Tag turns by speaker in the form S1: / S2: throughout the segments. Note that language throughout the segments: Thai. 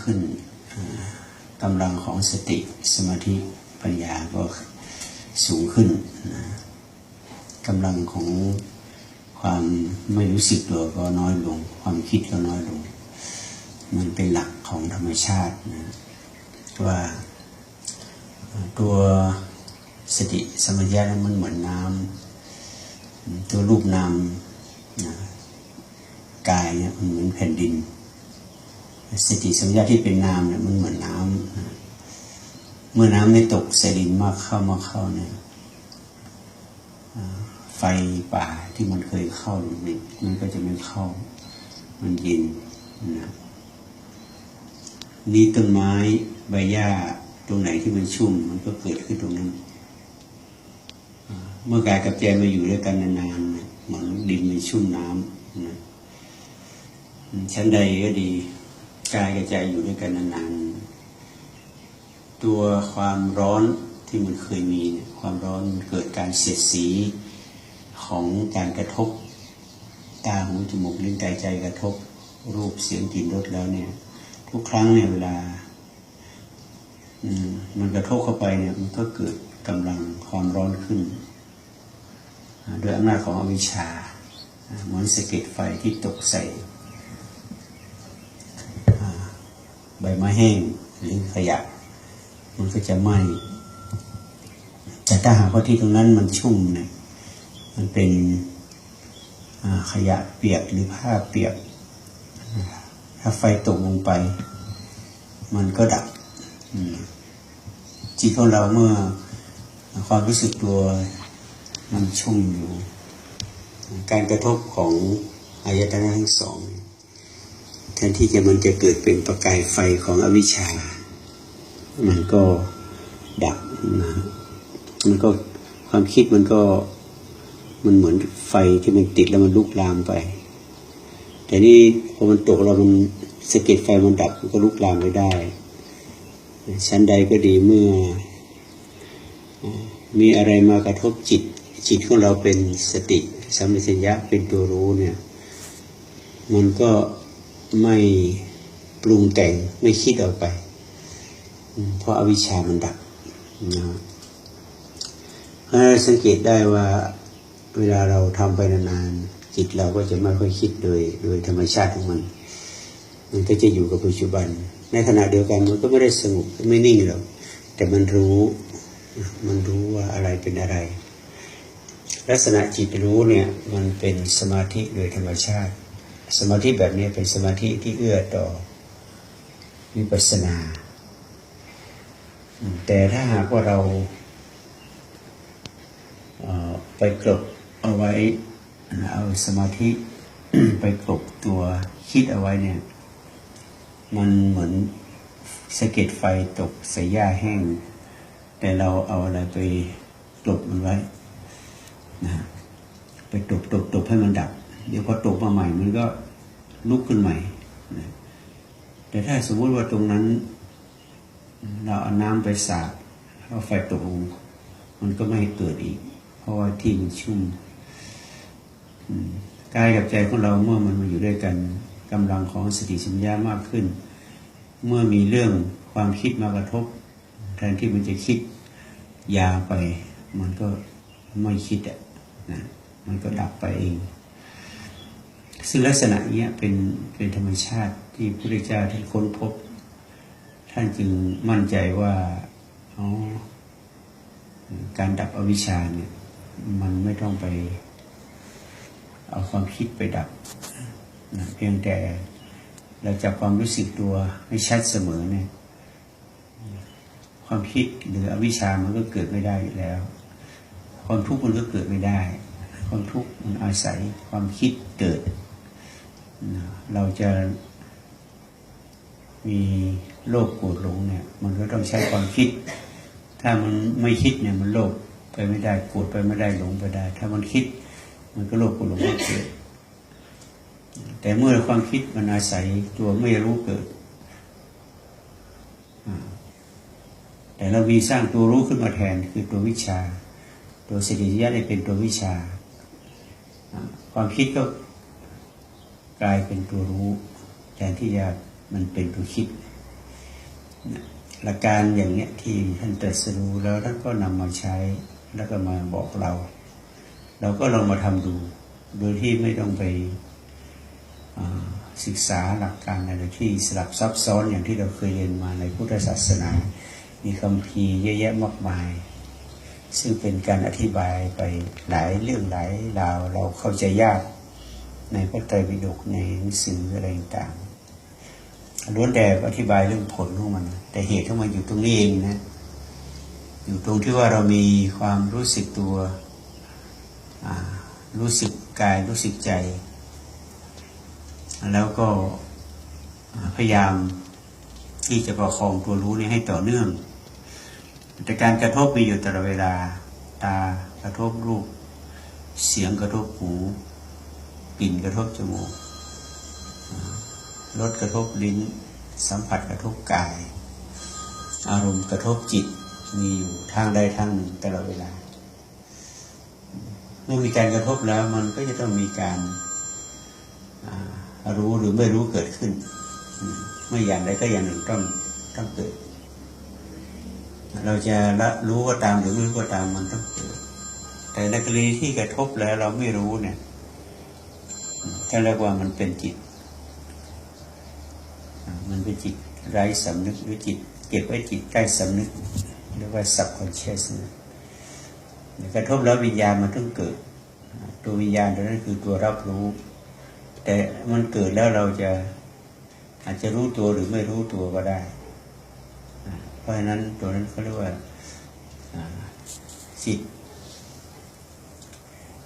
S1: ขึ้นกำลังของสติสมาธิปัญญาก็สูงขึ้นกำลังของความไม่รู้สึกตัวก็น้อยลง ความคิดก็น้อยลง มันเป็นหลักของธรรมชาตินะว่าตัวสติสมัญญามันเหมือนน้ำตัวรูปนามกายเนี่ยมันเหมือนแผ่นดิน สติสัมยาที่เป็นนามเนี่ยมันเหมือนน้ำเมื่อน้ำไม่ตกใส่ดินมากเข้ามากเข้าเนี่ยไฟป่าที่มันเคยเข้านี่มันก็จะไม่เข้า มันเย็นนะนี่ต้นไม้ใบหญ้าตรงไหนที่มันชุ่ม มันก็เกิดขึ้นตรงนั้น เมื่อกายกับใจมาอยู่ด้วยกันนานๆเหมือนดินมันชุ่มน้ำนะชั้นใดก็ดี กายกับใจอยู่ด้วยกันนานๆ ตัวความร้อนที่มันเคยมีเนี่ยความร้อนเกิดการเสียดสีของการกระทบตาหูจมูกลิ้นกายใจกระทบรูปเสียงกลิ่นรสแล้วเนี่ย ทุกครั้งเนี่ยเวลามันกระทบเข้าไปเนี่ยมันก็เกิดกำลังความร้อนขึ้นโดยอำนาจของอวิชชาเหมือนสะเก็ดไฟที่ตกใส่ ใบไม้แห้งหรือขยะ มันก็จะไหม้แต่ถ้าหากว่าที่ตรงนั้นมันชุ่มเนี่ยมันเป็นขยะเปียกหรือผ้าเปียก ถ้าไฟตกลงไป มันก็ดับจิตของเราเมื่อความรู้สึกตัวมันชุ่มอยู่ การกระทบของอายตนะทั้งสอง แทนที่จะมันจะเกิดเป็นประกายไฟของอวิชชา มันก็ดับนะมันก็ความคิดมันก็มันเหมือนไฟที่มันติดแล้วมันลุกลามไป แต่นี่พอมันตกเรามันสะเก็ดไฟมันดับมันก็ลุกลามไปได้ชั้นใดก็ดีเมื่อ มีอะไรมากระทบจิต จิตของเราเป็นสติสัมปชัญญะเป็นตัวรู้เนี่ย มันก็ ไม่ปรุงแต่งไม่คิดออกไป เพราะอาวิชชามันดับนะสังเกตได้ว่าเวลาเราทำไปนานๆจิตเราก็จะไม่ค่อยคิดโดยโดยธรรมชาติของมัน มันก็จะอยู่กับปัจจุบัน ในขณะเดียวกันมันก็ไม่ได้สงบไม่นิ่งหรอกแต่มันรู้มันรู้ว่าอะไรเป็นอะไร ลักษณะจิตรู้เนี่ยมันเป็นสมาธิโดยธรรมชาติ สมาธิแบบนี้เป็นสมาธิที่เอื้อต่อวิปัสสนา แต่ถ้าหากว่าเราไปกลบเอาไว้เอาสมาธิไปกลบตัวคิดเอาไว้เนี่ย มันเหมือนสะเก็ดไฟตกใส่หญ้าแห้ง แต่เราเอาอะไรไปตบมันไว้นะไปตบตบตบให้มันดับ เดี๋ยวพอตบมาใหม่มันก็ลุกขึ้นใหม่นะแต่ถ้าสมมติว่าตรงนั้น เราเอาน้ำไปสาดเอาไฟตกลงมันก็ไม่เกิดอีก เพราะว่าที่มันชุ่มกายกับใจของเราเมื่อมันมาอยู่ด้วยกันกำลังของสติสัมยามากขึ้น เมื่อมีเรื่องความคิดมากระทบแทนที่มันจะคิดยาไป มันก็ไม่คิดอะนะมันก็ดับไปเอง ซึ่งลักษณะนี้เป็นเป็นธรรมชาติที่พระพุทธเจ้าท่านค้นพบ ท่านจึงมั่นใจว่าอ๋อการดับอวิชชาเนี่ยมันไม่ต้องไป เอาความคิดไปดับนะเพียงแต่เราจับความรู้สึกตัวให้ชัดเสมอเนี่ยความคิดหรืออวิชามันก็เกิดไม่ได้แล้ว ความทุกข์มันก็เกิดไม่ได้ ความทุกข์มันอาศัยความคิดเกิด เราจะมีโลภโกรธหลงเนี่ย มันก็ต้องใช้ความคิด ถ้ามันไม่คิดเนี่ยมันโลภไปไม่ได้โกรธไปไม่ได้หลงไปได้ ถ้ามันคิด มันก็โลภโกรธหลงเกิดแต่เมื่อความคิดมันอาศัยตัวไม่รู้เกิด แต่เรามีสร้างตัวรู้ขึ้นมาแทนคือตัววิชา ตัวสติญาณเป็นตัววิชา ความคิดก็ กลายเป็นตัวรู้แทนที่จะมันเป็นตัวคิดหลักการอย่างเนี้ยที่ท่านตรัสรู้แล้วท่านก็นำมาใช้แล้วก็มาบอกเรา เราก็ลองมาทำดู โดยที่ไม่ต้องไปศึกษาหลักการอะไรที่สลับซับซ้อนอย่างที่เราเคยเรียนมาในพุทธศาสนา มีคำพีเยอะแยะมากมาย ซึ่งเป็นการอธิบายไปหลายเรื่องหลายราวเราเข้าใจยาก ในพระไตรปิฎกในหนังสืออะไรต่างล้วนแต่อธิบายเรื่องผลของมัน แต่เหตุของมันอยู่ตรงนี้เองนะ อยู่ตรงที่ว่าเรามีความรู้สึกตัวรู้สึกกายรู้สึกใจ แล้วก็พยายามที่จะประคองตัวรู้นี้ให้ต่อเนื่อง แต่การกระทบมีอยู่ตลอดเวลา ตากระทบรูป เสียงกระทบหู กลิ่นกระทบจมูกรสกระทบลิ้น สัมผัสกระทบกาย อารมณ์กระทบจิตมีอยู่ทางใดทางหนึ่งตลอดเวลา เมื่อมีการกระทบแล้วมันก็จะต้องมีการารู้หรือไม่รู้เกิดขึ้น ไม่อย่างใดก็อย่างหนึ่งต้องต้องเกิด เราจะละรู้ก็ตามหรือไม่รู้ก็ตามมันต้องเกิด แต่ในกรณีที่กระทบแล้วเราไม่รู้เนี่ย่านเรียกว่ามันเป็นจิต มันเป็นจิตไร้สำนึกหรือจิต เก็บไว้จิตใกล้สำนึกเรียกว่า subconscious นะกระทบแล้ววิญญาณมันต้องเกิด ตัววิญญาณตัวนั้นคือตัวรับรู้ แต่มันเกิดแล้วเราจะอาจจะรู้ตัวหรือไม่รู้ตัวก็ได้ เพราะฉะนั้นตัวนั้นเขาเรียกว่าจิต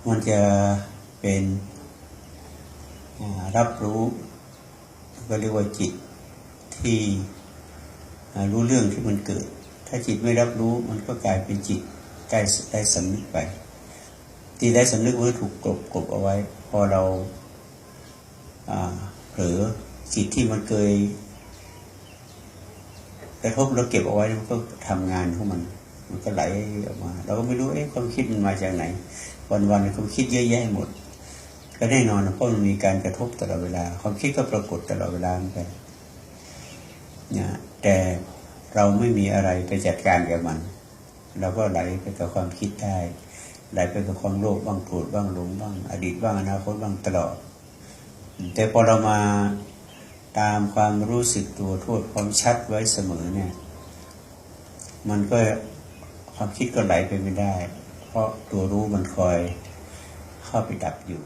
S1: มันจะเป็น รับรู้ก็เรียกว่าจิตที่รู้เรื่องที่มันเกิด ถ้าจิตไม่รับรู้มันก็กลายเป็นจิตใกล้ได้สำนึกไปที่ได้สำนึกมันถูกกลบกลบเอาไว้ พอเราเผลอจิตที่มันเคยกระทบเราเก็บเอาไว้มันก็ทำงานของมัน มันก็ไหลออกมา เราก็ไม่รู้เอ๊ะความคิดมันมาจากไหน วันๆความคิดเยอะแยะหมด ก็แน่นอนเพราะมันมีการกระทบตลอดเวลา ความคิดก็ปรากฏตลอดเวลาเหมือนกันนะแต่เราไม่มีอะไรไปจัดการกับมัน เราก็ไหลไปกับความคิดได้ไหลไปกับความโลภบ้างโกรธบ้างหลงบ้าง อดีตบ้างอนาคตบ้างตลอด แต่พอเรามาตามความรู้สึกตัวโทษความชัดไว้เสมอเนี่ย มันก็ความคิดก็ไหลไปไม่ได้ เพราะตัวรู้มันคอยเข้าไปดับอยู่